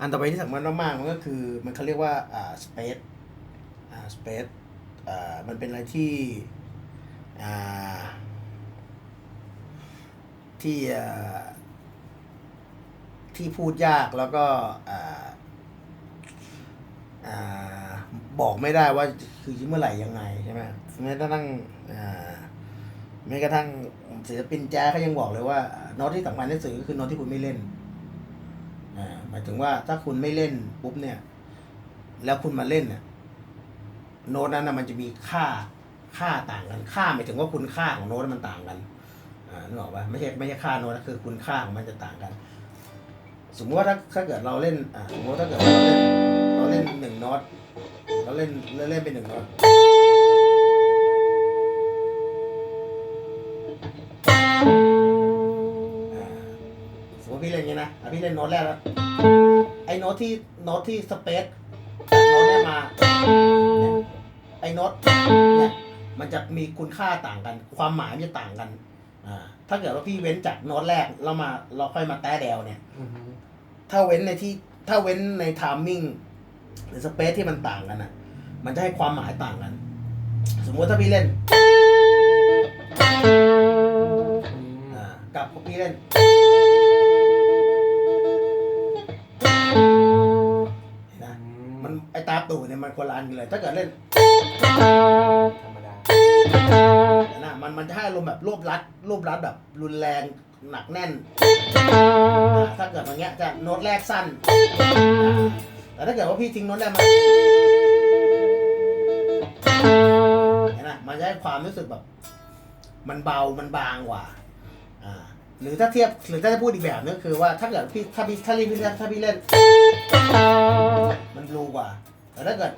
อันต่อไปที่สำคัญมากๆมันก็คือมันเขาเรียกว่าอ่า space อ่า space อ่ามันเป็นอะไรที่อ่าที่อ่าที่พูดยากแล้วก็อ่าอ่าบอกไม่ได้ว่าคือเมื่อไหร่ยังไงใช่ไหมแม้กระทั่งอ่าแม้กระทั่งศิลปินแจ๊เขายังบอกเลยว่าโน้ตที่สำคัญที่สุดก็คือโน้ตที่คุณไม่เล่น หมายถึงว่าถ้าคุณไม่เล่นปุ๊บเนี่ย แล้วคุณมาเล่นเนี่ยโน้ตนั้นนะมันจะมีค่าค่าต่างกัน ค่าหมายถึงว่าคุณค่าของโน้ตมันต่างกันอ่านึกออกปะไม่ใช่ไม่ใช่ค่าโน้ตนะคือคุณค่าของมันจะต่างกัน สมมติว่าถ้าถ้าเกิดเราเล่นอ่าสมมติถ้าเกิดเราเล่นเราเล่นหนึ่งโน้ตเราเล่นเราเล่นเป็นหนึ่งโน้ต พี่เล่นอย่างนี้นะอะพี่เล่นโน้ตแรกแล้วไอ้โน้ตที่โน้ตที่สเปซจากโน้ตเนี่ยมาเนี่ยไอ้โน้ตเนี่ยมันจะมีคุณค่าต่างกัน ความหมายมันจะต่างกันอ่าถ้าเกิดว่าพี่เว้นจากโน้ตแรกแล้วมาเราค่อยมาแต้แดวเนี่ยอือฮึถ้าเว้นในที่ถ้าเว้นในทามมิ่งหรือสเปซที่มันต่างกันอะ มันจะให้ความหมายต่างกัน สมมติถ้าพี่เล่นอืมอ่ากับพี่เล่น มันไอตาตู่เนี่ยมันคนละอันกันเลย ถ้าเกิดเล่นธรรมดานะมันมันจะให้อารมณ์แบบรวบรัดรวบรัดแบบรุนแรงหนักแน่น ถ้าเกิดอย่างเงี้ยจะโน้ตแรกสั้น แต่ถ้าเกิดว่าพี่ทิ้งโน้ตแรกมาเห็นไหมมันจะให้ความรู้สึกแบบ มันเบามันบางกว่า อ่า หรือถ้าเทียบหรือถ้าจะพูดอีกแบบนึงคือว่าถ้าเกิดพี่ถ้าพี่ถ้าพี่เล่นถ้าพี่เล่น มันบลูกว่า แต่ถ้าเกิด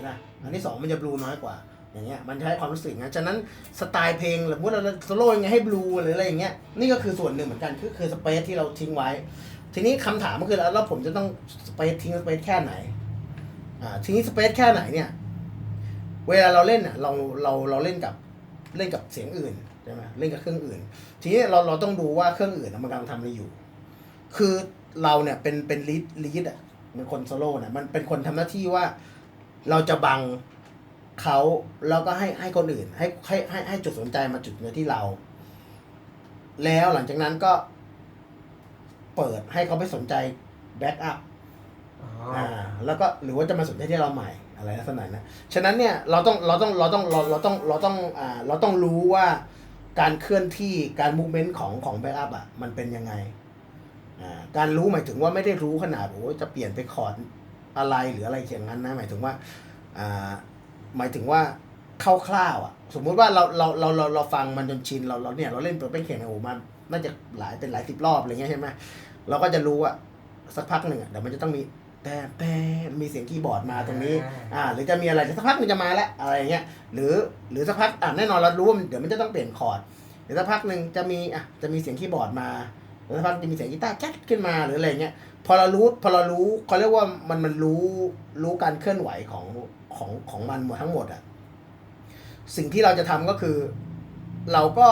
นไหมอันที่สองมันจะบลูน้อยกว่า อย่างเงี้ยมันจะให้ความรู้สึกอย่างนั้นฉะนั้นสไตล์เพลงหรือว่าเราโซโล่ยังไงให้บลูหรืออะไรอย่างเงี้ยนี่ก็คือส่วนหนึ่งเหมือนกันคือคือสเปซที่เราทิ้งไว้ ทีนี้คำถามก็คือแล้วผมจะต้องสเปซทิ้งสเปซแค่ไหนอ่าทีนี้สเปซแค่ไหนเนี่ยเวลาเราเล่นอะเราเราเราเล่นกับเล่นกับเสียงอื่น ช่ไหมเล่นกับเครื่องอื่น ทีนี้เราเราต้องดูว่าเครื่องอื่นน่ะมันกำลังทำอะไรอยู่ คือเราเนี่ยเป็นเป็นลีดลีดอะเป็นคนโซโล่เนี่ยมันเป็นคนทำหน้าที่ว่าเราจะบังเขาแล้วก็ให้ให้คนอื่น ให้ให้ให้ให้จุดสนใจมาจุดเนื้อที่เรา แล้วหลังจากนั้นก็เปิดให้เขาไปสนใจแบ็กอัพอ๋ออ่าแล้วก็หรือว่าจะมาสนใจที่เราใหม่อะไรลักษณะนั้นฉะนั้นเนี่ยเราต้องเราต้องเราต้องเราเราต้องเราต้องอ่าเราต้องรู้ว่า การเคลื่อนที่การมูเมนต์ของของแบ็กอัพอะมันเป็นยังไงอ่าการรู้หมายถึงว่าไม่ได้รู้ขนาดโอ้จะเปลี่ยนไปคอร์ดอะไรหรืออะไรอย่างนั้นนะหมายถึงว่าอ่าหมายถึงว่าคร่าวๆอะ สมมุติว่าเราเราเราเราเราฟังมันจนชินเราเราเนี่ยเราเล่นเปิดเป็นเข่งโอ้มันน่าจะหลายเป็นหลายสิบรอบอะไรเงี้ยใช่ไหมเราก็จะรู้ว่าสักพักหนึ่งอะเดี๋ยวมันจะต้องมี แต่แต่มีเสียงคีย์บอร์ดมาตรงนี้ อ่า หรือจะมีอะไรสักพักมันจะมาแล้วอะไรอย่างเงี้ย หรือหรือสักพักอ่าแน่นอนเรารู้ว่ามันเดี๋ยวมันจะต้องเปลี่ยนคอร์ดเดี๋ยวสักพักหนึ่งจะมีอะจะมีเสียงคีย์บอร์ดมาหรือสักพักจะมีเสียงกีตาร์แจ๊กขึ้นมาหรืออะไรเงี้ย พอเรารู้พอเรารู้เขาเรียกว่ามันมันรู้รู้การเคลื่อนไหวของของของมันหมดทั้งหมดอะสิ่งที่เราจะทำก็คือ เราก็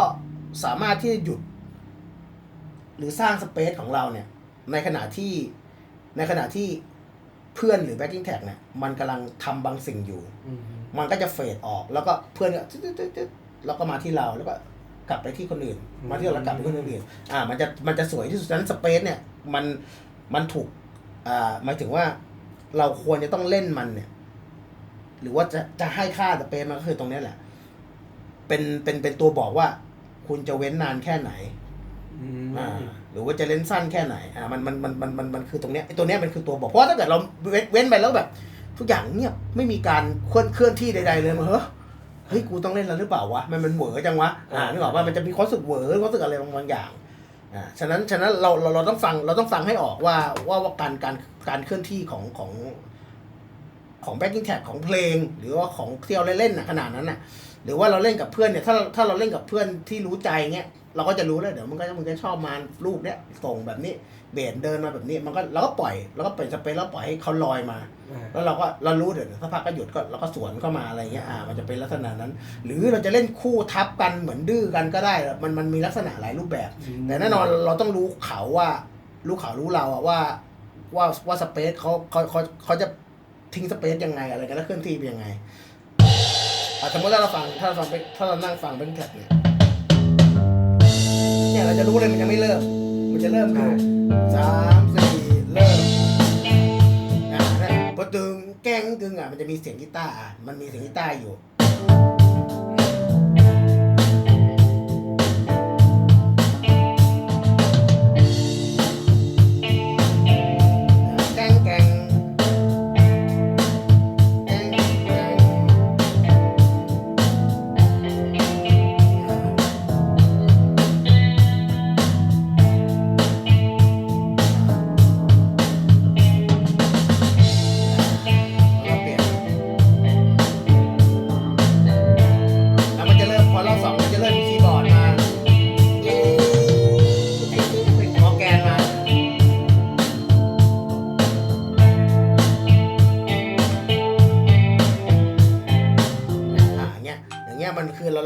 สามารถที่จะหยุด หรือสร้างสเปซของเราเนี่ย ในขณะที่ในขณะที่ เพื่อนหรือ backing tag เนี่ยมันกำลังทำบางสิ่งอยู่อืมมันก็จะเฟดออก แล้วก็เพื่อนก็ตึ๊ดตึ๊ดตึ๊ดตึ๊ดแล้วก็มาที่เราแล้วก็กลับไปที่คนอื่น มาที่เราแล้วกลับไปที่คนอื่นอ่า มันจะมันจะสวยที่สุดฉะนั้นสเปซเนี่ยมันมันถูกอ่าหมายถึงว่าเราควรจะต้องเล่นมันเนี่ย หรือว่าจะจะให้ค่าสเปซมันก็คือตรงเนี้ยแหละ เป็นเป็นเป็นตัวบอกว่า คุณจะเว้นนานแค่ไหนอืมอ่าห รือว่าจะเล่นสั้นแค่ไหนอ่ามันมันมันมันมันมันคือตรงเนี้ยไอ้ตัวเนี้ยมันคือตัวบอกเพราะถ้าเกิดเราเว้นเว้นไปแล้วแบบ ทุกอย่างเงียบไม่มีการเคลื่อนเคลื่อนที่ใด ๆ เลยมันเฮ้ยเฮ้ยกูต้องเล่นแล้วหรือเปล่าวะมันมันเหวอจังวะอ่านึกออกว่ามันจะมีความรู้สึกเหวอความรู้สึกอะไรบางอย่างอ่าฉะนั้นฉะนั้นเราเราเราต้องฟังเราต้องฟังให้ออกว่าว่าว่าการการการเคลื่อนที่ของของของแบ็กกิ้งแท็กของเพลง หรือว่าของที่เราเล่นๆน่ะขนาดนั้นน่ะหรือว่าเราเล่นกับเพื่อนเนี่ยถ้าเราถ้าเราเล่นกับเพื่อนที่รู้ใจเงี้ย เราก็จะรู้แล้วเดี๋ยวมันก็มันก็ชอบมาลูกเนี้ยส่งแบบนี้เบสเดินมาแบบนี้ มันก็เราก็ปล่อยเราก็ปล่อยสเปซแล้วปล่อยให้เขาลอยมาอ่าแล้วเราก็เรารู้เดี๋ยวสักพักก็หยุดก็เราก็สวนเข้ามาอะไรเงี้ยอ่ามันจะเป็นลักษณะนั้น หรือเราจะเล่นคู่ทับกันเหมือนดื้อกันก็ได้ มันมันมีลักษณะหลายรูปแบบ แต่แน่นอนเราต้องรู้เขาว่ารู้ข่าวรู้เราอะว่าว่าว่าสเปซเขาเขาเขาเขาจะทิ้งสเปซยังไงอะไรกันแล้วเคลื่อนที่ไปยังไงอะสมมติถ้าเราฟังถ้าเราฟังถ้าเรานั่งฟังเป็นแท็กเนี่ย เนี่ยเราจะรู้เลยมันยังไม่เริ่ม มันจะเริ่มคือสามสี่เริ่มอ่าเนี่ยพอตึงแกล้งตึงอะมันจะมีเสียงกีตาร์อะมันมีเสียงกีตาร์อยู่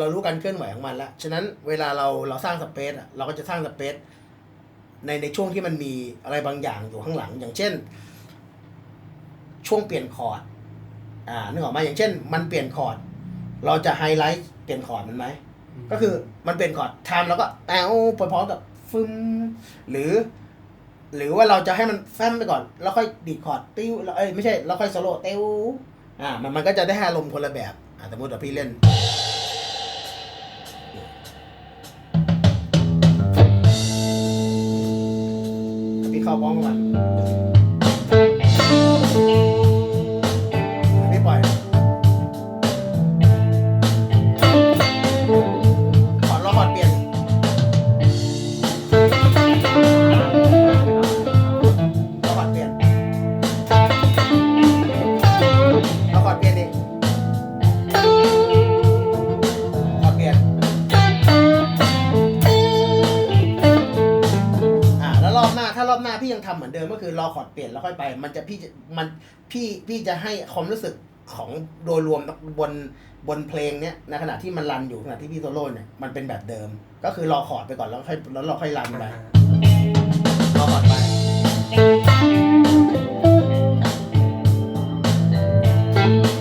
เราเรารู้การเคลื่อนไหวของมันแล้วฉะนั้นเวลาเราเราสร้างสเปซอะเราก็จะสร้างสเปซในในช่วงที่มันมีอะไรบางอย่างอยู่ข้างหลัง อย่างเช่น ช่วงเปลี่ยนคอร์ดอ่านึกออกไหมาอย่างเช่น มันเปลี่ยนคอร์ดเราจะไฮไลท์เปลี่ยนคอร์ดมันไหมก็คือมันเป็นคอร์ดไทม์แล้วก็แอลไปพร้อมกับฟึมหรือ หรือว่าเราจะให้มันแฟมไปก่อน แล้วค่อยดีดคอร์ดติ้วแล้วเอ้ยไม่ใช่แล้วค่อยโซโล่ติ้วอ่ามันมันก็จะได้อารมณ์คนละแบบอ่าสมมติว่าพี่เล่น เข้าบ้องมันไม่ปล่อยขอรอขอดเปลี่ยน พี่จะมันพี่พี่จะให้ความรู้สึกของโดยรวมบนบนเพลงเนี้ยในขณะที่มันรันอยู่ขณะที่พี่โซโล่เนี่ยมันเป็นแบบเดิม ก็คือรอคอร์ดไปก่อนแล้วค่อยแล้วเราค่อยรันไปรอคอร์ดไปร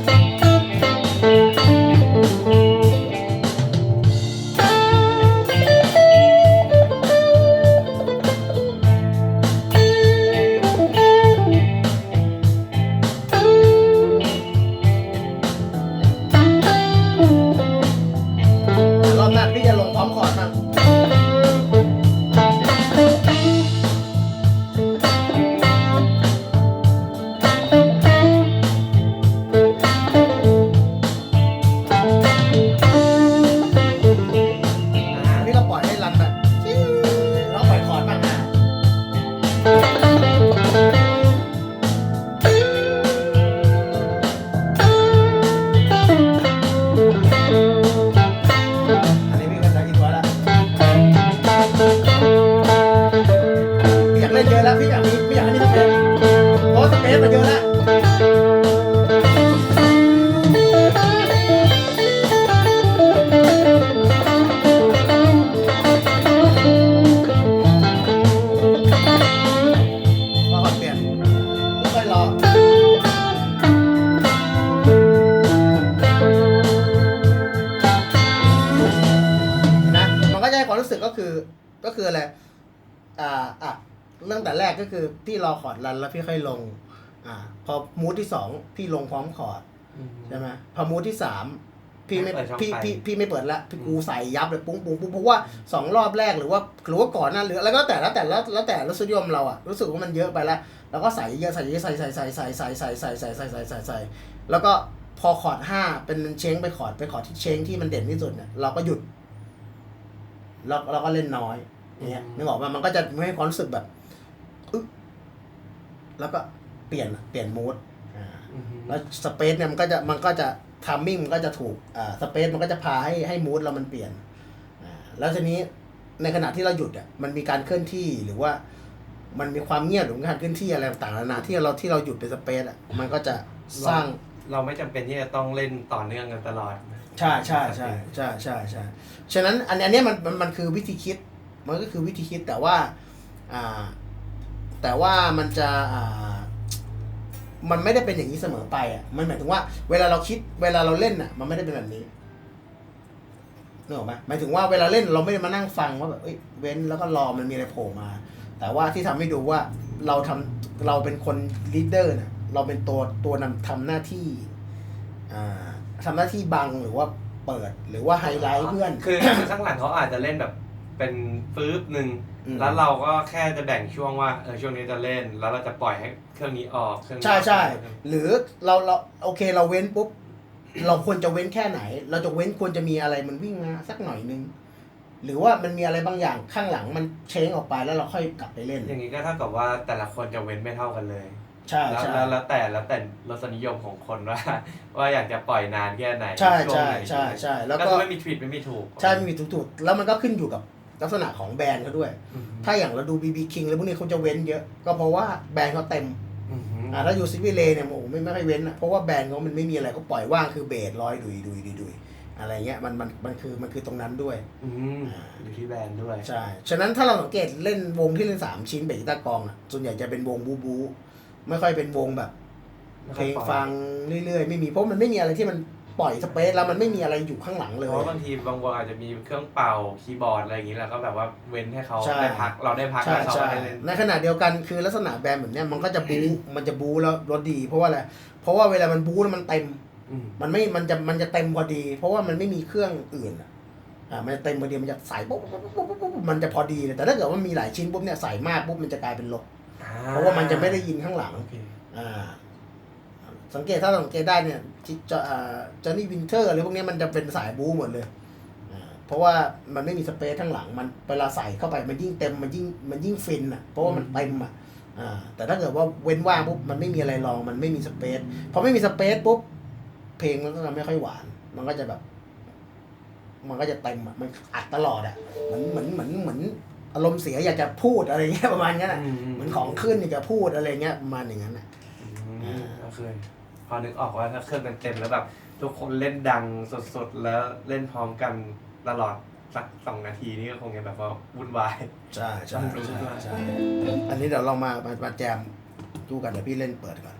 รอคอร์ดรันแล้วพี่ค่อยลง อ่า พอมูดที่สองพี่ลงพร้อมคอร์ดใช่ไหมพอมูดที่สามพี่ไม่เปิดช่องพี่ไฟพี่พี่ไม่เปิดละพี่กูใส่ยับเลยปุ้งปุ้งปุ้งเพราะว่าสองรอบแรกหรือว่าหรือว่าก่อนหนั้นหรือแล้วก็แต่แล้วแต่แล้วแล้วแต่รสนิยมเราอะรู้สึกว่ามันเยอะไปแล้วแล้วก็ใส่เยอะใส่เยอะใส่ใส่ใส่ใส่ใส่ใส่ใส่ใส่ใส่ใส่ใส่ใส่แล้วก็พอคอร์ดห้าเป็นเชงไปคอร์ดไปคอร์ดที่เชงที่มันเด่นที่สุดเนี่ยเราก็หยุดเราเราก็เล่นน้อยเนี่ยนึกออกมามันก็จะไม่ให้ความรู้สึกแบบอึ๊บ แล้วก็เปลี่ยนเปลี่ยนมูดอ่าแล้วสเปซเนี่ยมันก็จะมันก็จะทามมิ่งมันก็จะถูกอ่าสเปซมันก็จะพาให้ให้มูดเรามันเปลี่ยนอ่าแล้วทีนี้ในขณะที่เราหยุดอะมันมีการเคลื่อนที่หรือว่ามันมีความเงียบหรือการเคลื่อนที่อะไรต่างๆนานาที่เราที่เราหยุดในสเปซอะมันก็จะสร้างเราไม่จำเป็นที่จะต้องเล่นต่อเนื่องกันตลอด ใช่ใช่ใช่ใช่ใช่ใช่ฉะนั้นอันอันเนี้ยมันมันมันคือวิธีคิดมันก็คือวิธีคิดแต่ว่าอ่า แต่ว่ามันจะมันไม่ได้เป็นอย่างนี้เสมอไปอะ มันหมายถึงว่า เวลาเราคิด เวลาเราเล่นอะ มันไม่ได้เป็นแบบนี้นึกออกไหมหมายถึงว่าเวลาเล่นเราไม่ได้มานั่งฟังว่าแบบเอ้ยเว้นแล้วก็รอมันมีอะไรโผล่มา แต่ว่าที่ทำให้ดูว่าเราทำเราเป็นคนลีดเดอร์นี่ยเราเป็นตัวตัวนำทำหน้าที่อ่าทำหน้าที่บังหรือว่าเปิดหรือว่าไฮไลท์เพื่อน คือข้างหลังเขาอาจจะเล่นแบบเป็นฟืบหนึ่ง อืม แล้วเราก็แค่จะแบ่งช่วงว่าเออช่วงนี้จะเล่น แล้วเราจะปล่อยให้เครื่องนี้ออกเครื่องนี้ใช่ใช่ออกหรือเราเราโอเคเราเว้นปุ๊บ เราควรจะเว้นแค่ไหน เราจะเว้นควรจะมีอะไรมันวิ่งมาสักหน่อยนึง หรือว่ามันมีอะไรบางอย่างข้างหลังมันเช้งออกไปแล้วเราค่อยกลับไปเล่นอย่างนี้ก็เท่ากับว่าแต่ละคนจะเว้นไม่เท่ากันเลย ใช่แล้วใช่ แล้วแล้วแต่แล้วแต่รสนิยมของคนว่า ว่าอยากจะปล่อยนานแค่ไหนใช่วงใช่ไหนใช่ใช่แล้วก็ ก็คือไม่มีผิดไม่มีถูก ใช่ไม่มีถูกๆแล้วมันก็ขึ้นอยู่กับ ลักษณะของแบรนด์เขาด้วยอืมถ้าอย่างเราดู BB King แล้วพวกนี้เขาจะเว้นเยอะ ก็เพราะว่าแบรนด์เขาเต็มอืมอ่าถ้าอยู่ซิวิเลเนี่ยโอ้โหไม่ไม่ค่อยเว้นอะเพราะว่าแบรนด์เขามันไม่มีอะไรก็ปล่อยว่างคือเบสร้อยดุยดุยดุยดุยอะไรเงี้ยมันมันมันคือมันคือตรงนั้นด้วยอืมอยู่ที่แบรนด์ด้วยใช่ฉะนั้นถ้าเราสังเกตเล่นวงที่เล่นสามชิ้นเบสกีตาร์กลองอะส่วนใหญ่จะเป็นวงบูบูไม่ค่อยเป็นวงแบบเพลงฟังเรื่อยๆ ไม่มีเพราะมันไม่มีอะไรที่มัน ปล่อยสเปซแล้วมันไม่มีอะไรอยู่ข้างหลังเลย เพราะบางทีบางวงอาจจะมีเครื่องเป่าคีย์บอร์ดอะไรอย่างนี้แล้วก็แบบว่าเว้นให้เขาใช่ ได้พักเราได้พักใช่แล้วเขาใช่ได้เล่น ในขณะเดียวกันคือลักษณะแบรนด์แบบเนี้ยมันก็จะบูมันจะบูแล้วรสดี เพราะว่าอะไรเพราะว่าเวลามันบูแล้วมันเต็ม อืมมันไม่มันจะมันจะเต็มพอดี เพราะว่ามันไม่มีเครื่องอื่นอะอ่ามันจะเต็มพอดีมันจะใส่ปุ๊บปุ๊บปุ๊บปุ๊บปุ๊บมันจะพอดีเลยแต่ถ้าเกิดว่ามีหลายชิ้นปุ๊บเนี่ยใส่มากปุ๊บมันจะกลายเป็นลบเพราะว่ามันจะไม่ได้ยินข้างหลังโอเคอ่า สังเกตถ้าสังเกตได้เนี่ยจิจะอ่าจอนี่วินเทอร์อะไรพวกเนี้ยมันจะเป็นสายบู๊หมดเลยอ่าเพราะว่ามันไม่มีสเปซข้างหลังมันเวลาใส่เข้าไปมันยิ่งเต็มมันยิ่งมันยิ่งฟินอะเพราะว่ามันเต็มอะอ่าแต่ถ้าเกิดว่าเว้นว่างปุ๊บมันไม่มีอะไรรองมันไม่มีสเปซพอไม่มีสเปซปุ๊บเพลงมันก็จะไม่ค่อยหวาน มันก็จะแบบ มันก็จะเต็มอะมันอัดตลอดอะเหมือนเหมือนเหมือนเหมือนอารมณ์เสียอยากจะพูดอะไรเงี้ยประมาณนั้นอะเหมือนของขึ้นอยากจะพูดอะไรเงี้ยประมาณอย่างนั้นอะ อืมก็คือพอนึกออกว่าถ้าเครื่องเต็มๆแล้วแบบทุกคนเล่นดังสดๆ แล้วเล่นพร้อมกันตลอดสักสองนาทีนี่ก็คงจะแบบว่าวุ่นวาย ใช่ใช่ต้องรู้ใช่ด้วยใช่อันนี้เดี๋ยวเรามามามาแจมดูกันเดี๋ยวพี่เล่นเปิดก่อน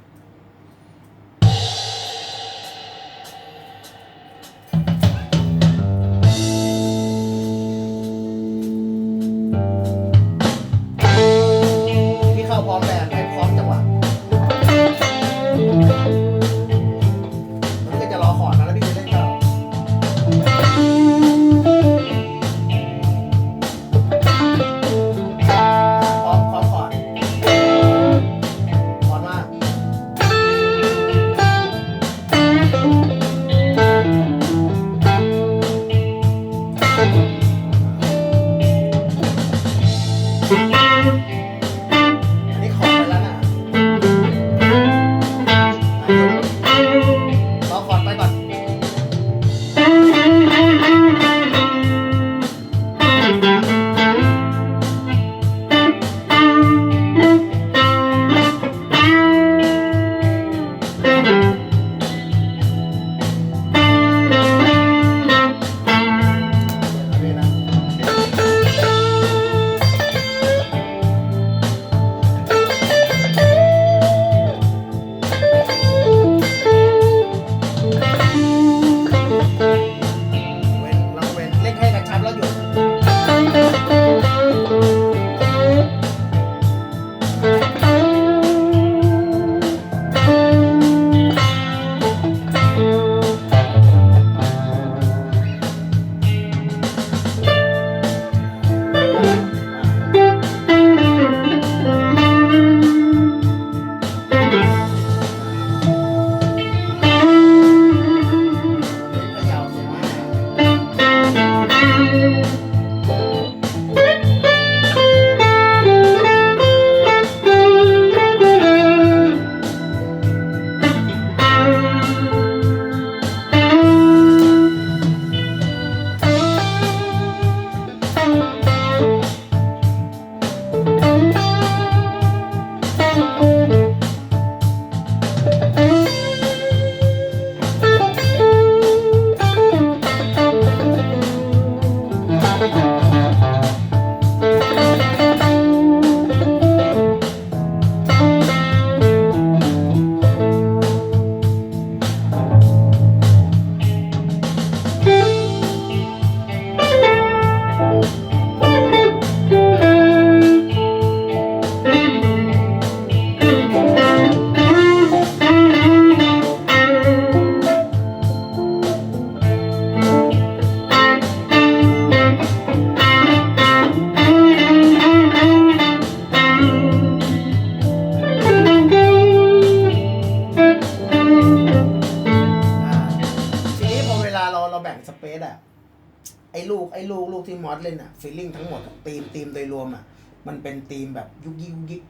ฟีลลิ่งทั้งหมดอะธีมธีมโดยรวมอะมันเป็นธีมแบบยุกยิกยุกยิก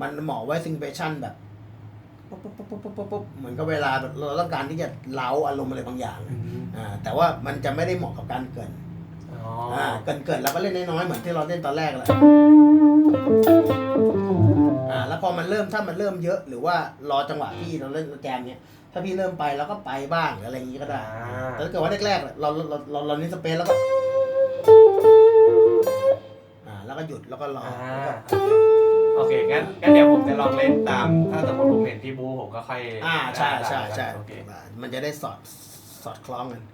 มันเหมาะไว้ซิงเ a ชั่นแบบปุ๊บปุ๊บปุ๊บปุ๊บปุ๊บปุ๊บเหมือนกับเวลาแบบเราต้องการที่จะเล้าอารมณ์อะไรบางอย่างอะอ่าแต่ว่ามันจะไม่ได้เหมาะกับการเกินอ๋ออ่าเกินเกินเราก็เล่นน้อยๆเหมือนที่เราเล่นตอนแรกแหละอ่าแล้วพอมันเริ่มถ้ามันเริ่มเยอะ หรือว่ารอจังหวะพี่เราเล่นแจมเนี้ยถ้าพี่เริ่มไปเราก็ไปบ้างหรืออะไรอย่างงี้ก็ได้อ่าแต่ถ้าเกิดว่าแรกๆเราเราเราเรานิสเปซแล้วก็อ่า แล้วก็หยุดแล้วก็รออ่าแล้วก็โอเคงั้นงั้นเดี๋ยวผมจะลองเล่นตาม ถ้าสมมติผมเห็นพี่บูผมก็ค่อยอ่าใช่ใช่ใช่โอเคอ่ามันจะได้สอดสอดคล้องกันแล้วลงลงลงลงตามคอร์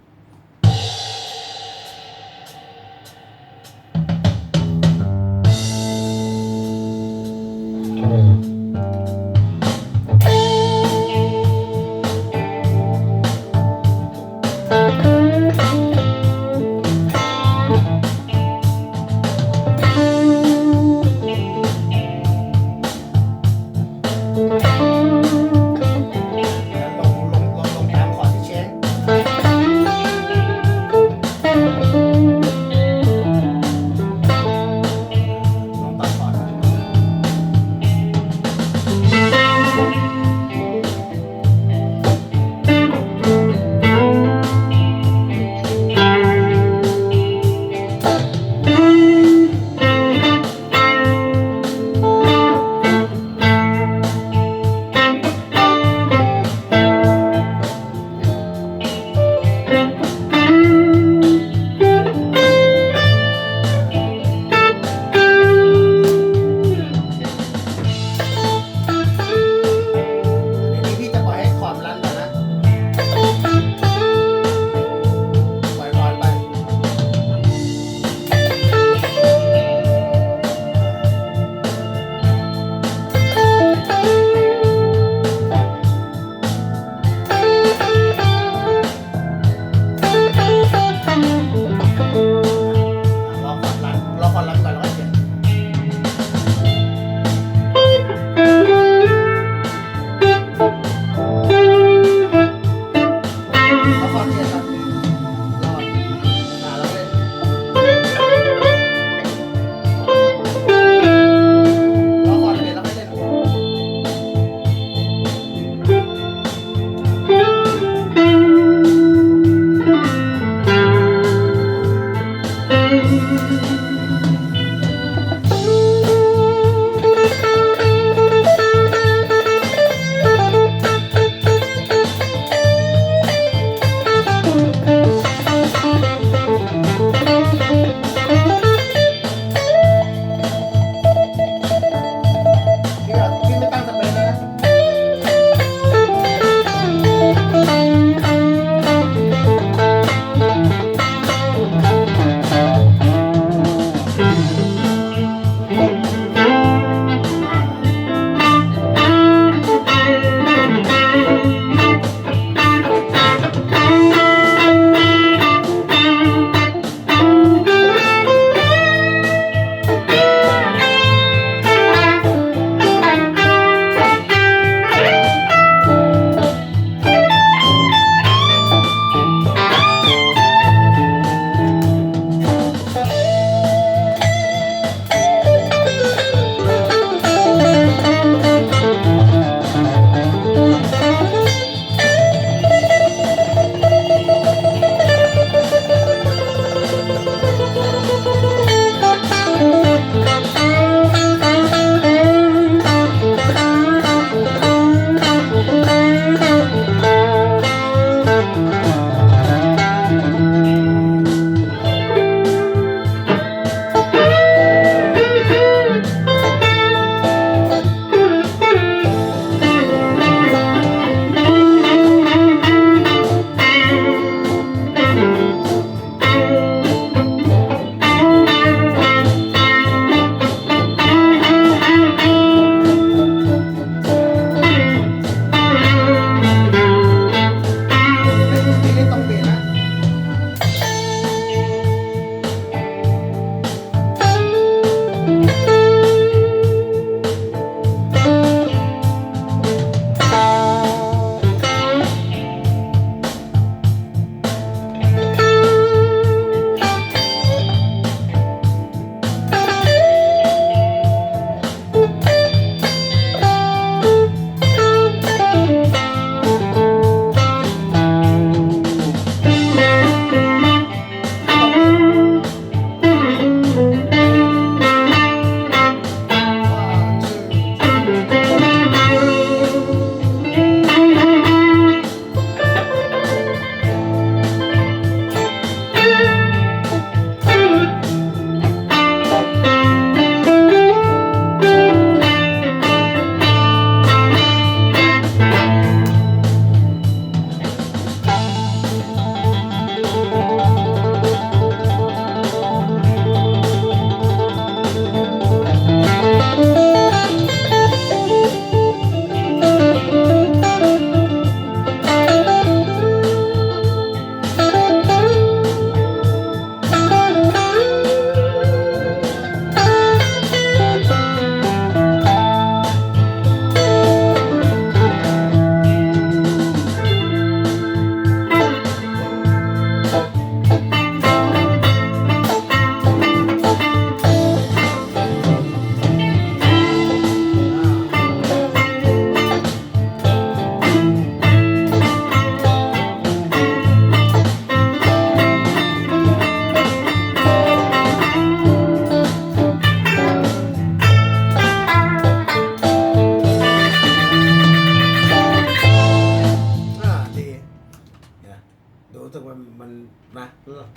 ดที่เชน มันมันนะ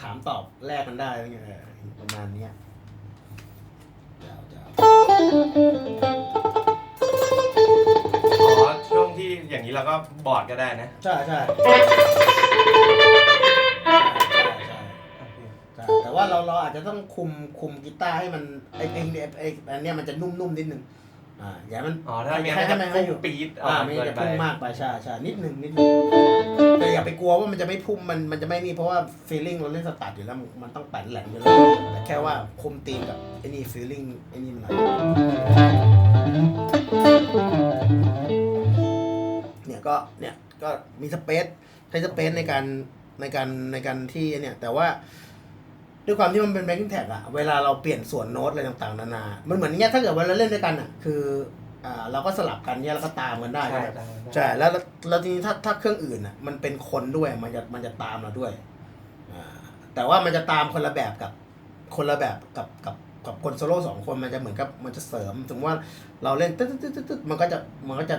ถามตอบแลกกันได้อะไเงี้ยประมาณเนี้ยอ๋อช่วงที่อย่างนี้เราก็บอดก็ได้นะใช่ใช่ใช่ใช่แต่ว่าเราเราอาจจะต้องคุมคุมกีตาร์ให้มันไอไอไออันเนี้ยมันจะนุ่มๆนิดนึง อ่าอย่าให้มันอ๋อถ้าไม่งั้นให้มันจะให้พุ่งอยู่ปี๊ดอ่าไม่เกินจะไปพุ่งมากไปใช่ใช่นิดหนึ่งนิดหนึ่งแต่อย่าไปกลัวว่ามันจะไม่พุ่งมันมันจะไม่นี่เพราะว่าฟีลลิ่งเราเล่นสตาร์ทอยู่แล้วมันมันต้องแป่นแหลมอยู่แล้วแต่แค่ว่าคุมตีมกับไอ้นี่ฟีลลิ่งไอ้นี่มันหน่อยเนี่ยก็เนี่ยก็มีสเปซใช้สเปซในการในการในการที่เนี่ยแต่ว่า ด้วยความที่มันเป็นแบ็กกิ้งแท็กอะเวลาเราเปลี่ยนส่วนโน้ตอะไรต่างๆนานา มันเหมือนเนี้ยถ้าเกิดว่าเราเล่นด้วยกันอะคืออ่าเราก็สลับกันเนี่ยแล้วก็ตามกันได้ใช่ใช่ไหมได้ใช่แล้วแล้วทีนี้ถ้าถ้าเครื่องอื่นอะมันเป็นคนด้วยมันจะมันจะตามเราด้วยอ่าแต่ว่ามันจะตามคนละแบบกับคนละแบบกับกับกับคนโซโล่สองคนมันจะเหมือนกับมันจะเสริมถึงว่าเราเล่นตึ๊ดตึ๊ดตึ๊ดตึ๊ดมันก็จะมันก็จะ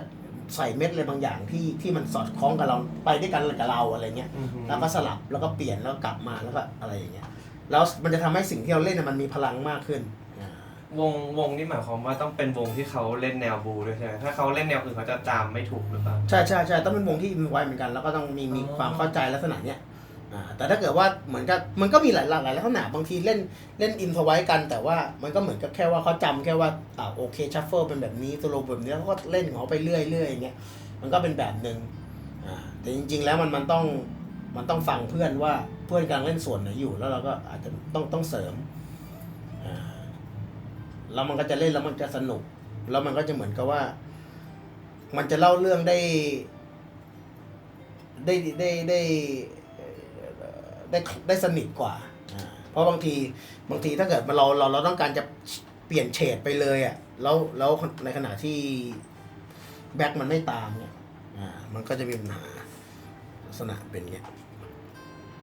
ใส่เม็ดอะไรบางอย่างที่ที่มันสอดคล้องกับเราไปด้วยกันกับเราอะไรเงี้ยอือหือแล้วก็สลับแล้วก็เปลี่ยนแล้วก็กลับมาแล้วก็อะไรอย่างเงี้ย แล้วมันจะทำให้สิ่งที่เราเล่นน่ะมันมีพลังมากขึ้นอ่าวงวงนี่หมายความว่าต้องเป็นวงที่เขาเล่นแนวบูด้วยใช่ไหมถ้าเขาเล่นแนวอื่นเขาจะจามไม่ถูกหรือเปล่า ใช่ใช่ใช่ต้องเป็นวงที่อินไว้เหมือนกัน แล้วก็ต้องมีมีอ๋อ ความเข้าใจลักษณะเนี้ยอ่าแต่ถ้าเกิดว่าเหมือนกับมันก็มีหลายหลากหลายลักษณะบางทีเล่นเล่นอินไว้กัน แต่ว่ามันก็เหมือนกับแค่ว่าเขาจำแค่ว่าอ่าโอเคชัฟเฟิลเป็นแบบนี้โซโลแบบนี้แล้วเขาก็เล่นของเขาไปเรื่อยๆอย่างเงี้ยมันก็เป็นแบบหนึ่งอ่าแต่จริง ๆ แล้วมันมันต้อง มันต้องฟังเพื่อนว่าเพื่อนกำลังเล่นส่วนไหนอยู่ แล้วเราก็อาจจะต้องต้องเสริมอ่าแล้วมันก็จะเล่นแล้วมันจะสนุก แล้วมันก็จะเหมือนกับว่า มันจะเล่าเรื่องได้ ได้ได้ได้ได้ได้สนิทกว่า เพราะบางทีบางทีถ้าเกิดเราเราเราต้องการจะเปลี่ยนเฉดไปเลยอะแล้วแล้วในขณะที่แบ็คมันไม่ตามเนี่ยอ่ามันก็จะมีปัญหาลักษณะเป็นเงี้ย